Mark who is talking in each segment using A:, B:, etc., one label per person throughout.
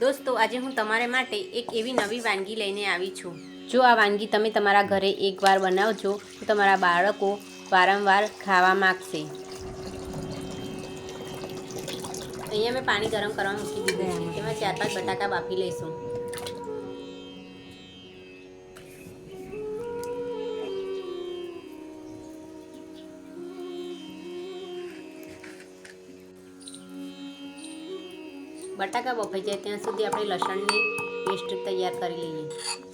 A: દોસ્તો, આજે હું તમારા માટે એક એવી નવી વાનગી લઈને આવી છું. જો આ વાનગી તમે તમારા ઘરે એકવાર બનાવજો, તો તમારા બાળકો વારંવાર ખાવા માગશે. અહીંયા મેં પાણી ગરમ કરવા મૂકી દીધું છે. તેમાં ચાર પાંચ બટાકા બાફી લઈશું. બટાકા બફાઈ જાય ત્યાં સુધી આપણે લસણની પેસ્ટ તૈયાર કરી લઈએ.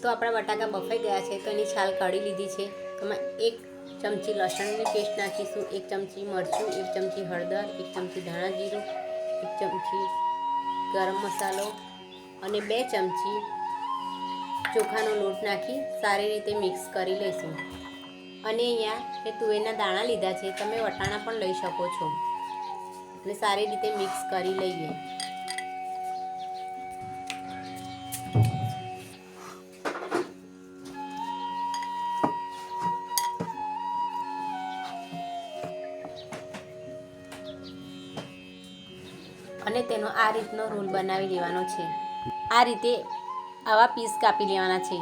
A: તો આપણા બટાકા બફાઈ ગયા છે, તો એની છાલ કાઢી લીધી છે. એમાં એક ચમચી લસણની પેસ્ટ નાખીશું, એક ચમચી મરચું, એક ચમચી હળદર, એક ચમચી ધાણા જીરું, એક ચમચી ગરમ મસાલો અને બે ચમચી ચોખાનો લોટ નાખી સારી રીતે મિક્સ કરી લઈશું. અને અહીંયા મેં તુવેરના દાણા લીધા છે, તમે વટાણા પણ લઈ શકો છો. અને સારી રીતે મિક્સ કરી લઈએ. અને તેનો આ રીતનો રોલ બનાવી લેવાનો છે. આ રીતે આવા પીસ કાપી લેવાના છે.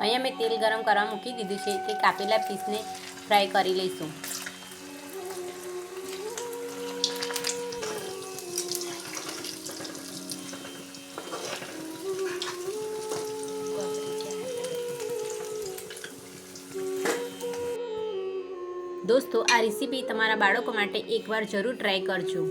A: અહીંયા મેં તેલ ગરમ કરવા મૂકી દીધું છે તે કાપેલા પીસને ફ્રાય કરી લઈશું. દોસ્તો આ રેસીપી તમારા બાળકો માટે એકવાર જરૂર ટ્રાય કરજો.